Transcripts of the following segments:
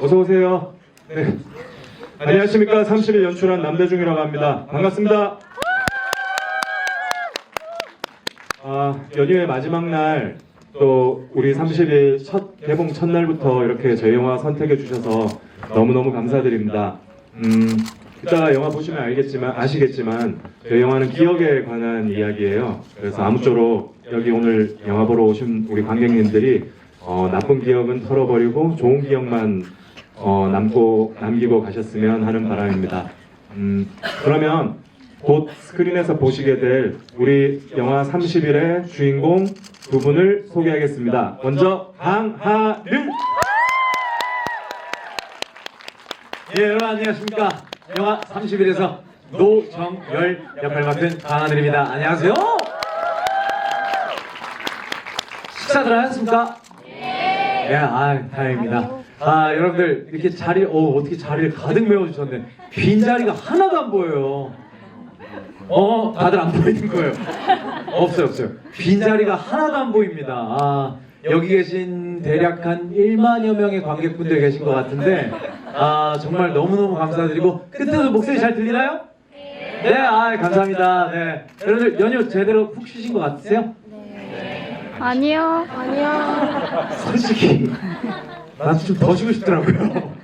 어서 오세요. 네. 안녕하십니까 30일 연출한 남대중이라고 합니다. 반갑습니다. 아, 연휴의 마지막 날 또 우리 30일 첫 개봉 첫날부터 이렇게 저희 영화 선택해 주셔서 너무너무 감사드립니다. 음, 이따가 영화 보시면 알겠지만 아시겠지만 저희 영화는 기억에 관한 이야기예요. 그래서 아무쪼록 여기 오늘 영화 보러 오신 우리 관객님들이 어, 나쁜 기억은 털어버리고 좋은 기억만 어, 남고 남기고 가셨으면 하는 바람입니다. 음, 그러면 곧 스크린에서 보시게 될 우리 영화 30일의 주인공 두 분을 소개하겠습니다. 먼저 강하늘. 예, 여러분 안녕하십니까. 영화 30일에서 노정열 역할 맡은 강하늘입니다. 안녕하세요. 식사들 하셨습니까? 네. 아, 다행입니다. 아, 여러분들 이렇게 자리, 어, 어떻게 자리를 가득 메워주셨네. 빈 자리가 하나도 안 보여요. 어, 다들 안 보이는 거예요. 없어요, 없어요. 빈 자리가 하나도 안 보입니다. 아, 여기 계신 대략 한 1만여 명의 관객분들 계신 것 같은데, 아, 정말 너무너무 감사드리고, 끝에서 목소리 잘 들리나요? 네, 아, 감사합니다. 네. 여러분들 연휴 제대로 푹 쉬신 것 같으세요? 아니요. 아니요. 솔직히 나도 좀 더 쉬고 싶더라고요.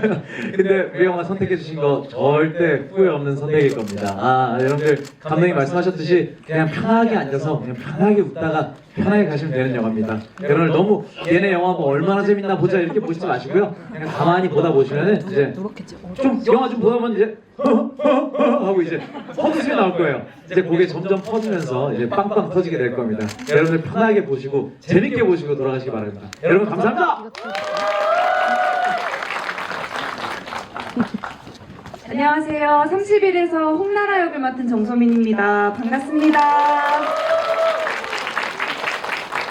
근데 우리 영화 선택해 주신 거 절대 후회 없는 선택일 겁니다. 아 여러분들 감독님 말씀하셨듯이 그냥 편하게 앉아서 그냥 편하게 웃다가 편하게 가시면 되는 영화입니다. 여러분들 너무 얘네 영화 뭐 얼마나 재밌나 보자 이렇게 보시지 마시고요. 그냥 가만히 보다 보시면은 이제 좀 영화 좀 보다 보면 이제 하고 이제 헛웃음이 나올 거예요. 이제 그게 점점 퍼지면서 이제 빵빵 터지게 될 겁니다. 여러분들 편하게 보시고 재밌게 보시고 돌아가시기 바랍니다. 여러분 감사합니다. 안녕하세요. 30일에서 홍나라 역을 맡은 정소민입니다. 반갑습니다.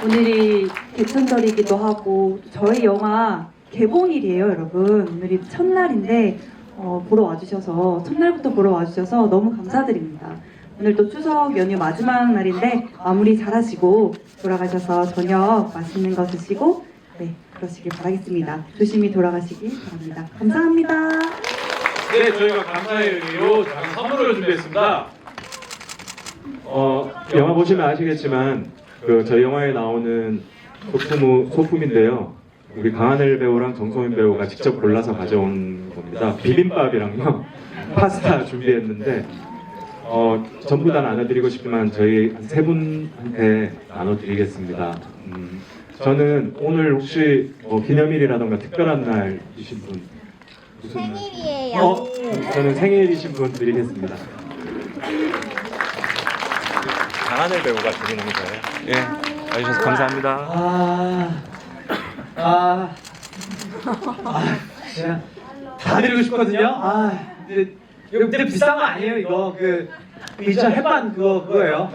오늘이 개천절이기도 하고 저희 영화 개봉일이에요, 여러분. 오늘이 첫날인데 어, 보러 와주셔서 첫날부터 보러 와주셔서 너무 감사드립니다. 오늘 또 추석 연휴 마지막 날인데 마무리 잘하시고 돌아가셔서 저녁 맛있는 거 드시고 네 그러시길 바라겠습니다. 조심히 돌아가시길 바랍니다. 감사합니다. 네, 저희가 감사의 의미로 작은 선물을 준비했습니다. 어, 영화 보시면 아시겠지만 그 저희 영화에 나오는 소품 소품인데요. 우리 강하늘 배우랑 정소민 배우가 직접 골라서 가져온 겁니다. 비빔밥이랑요 파스타 준비했는데 어, 전부 다 나눠드리고 싶지만 저희 세 분한테 나눠드리겠습니다. 음, 저는 오늘 혹시 뭐 기념일이라던가 특별한 날이신 분? 생일이에요. 어, 저는 생일이신 분 드리겠습니다. 강하늘 배우가 드리는 거예요. 예, 와주셔서 감사합니다. 아, 아, 아, 다 드리고 싶거든요. 아, 근데 이거 근데 비싼 거 아니에요 이거 그 미션 햇반 그거 그거예요.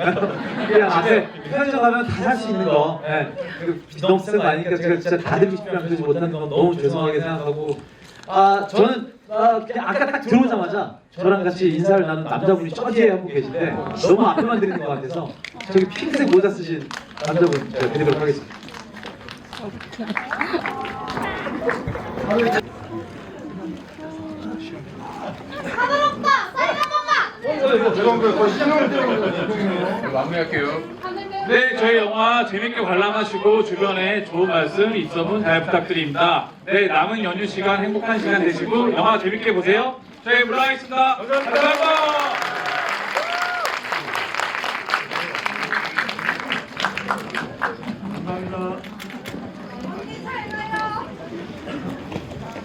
그냥 앞에 편의점 가면 다 살 수 있는 거. 예, 그 너무 비싼 거 아니니까 제가 진짜 다 드리고 싶지만 그러지 못하는 건 너무 죄송하게 생각하고. 아, 저는 아, 그냥 아까 딱 들어오자마자 저랑 같이 인사를 나눈 남자분이 저 뒤에 한 분 계신데 너무 앞에만 드리는 것 같아서 저기 핑크색 모자 쓰신 남자분 제가 드리도록 하겠습니다. 네, 저희 영화 재밌게 관람하시고 주변에 좋은 말씀, 입소문 잘 부탁드립니다. 네, 남은 연휴 시간 행복한 시간 되시고 영화 재밌게 보세요. 저희 물러가겠습니다 감사합니다.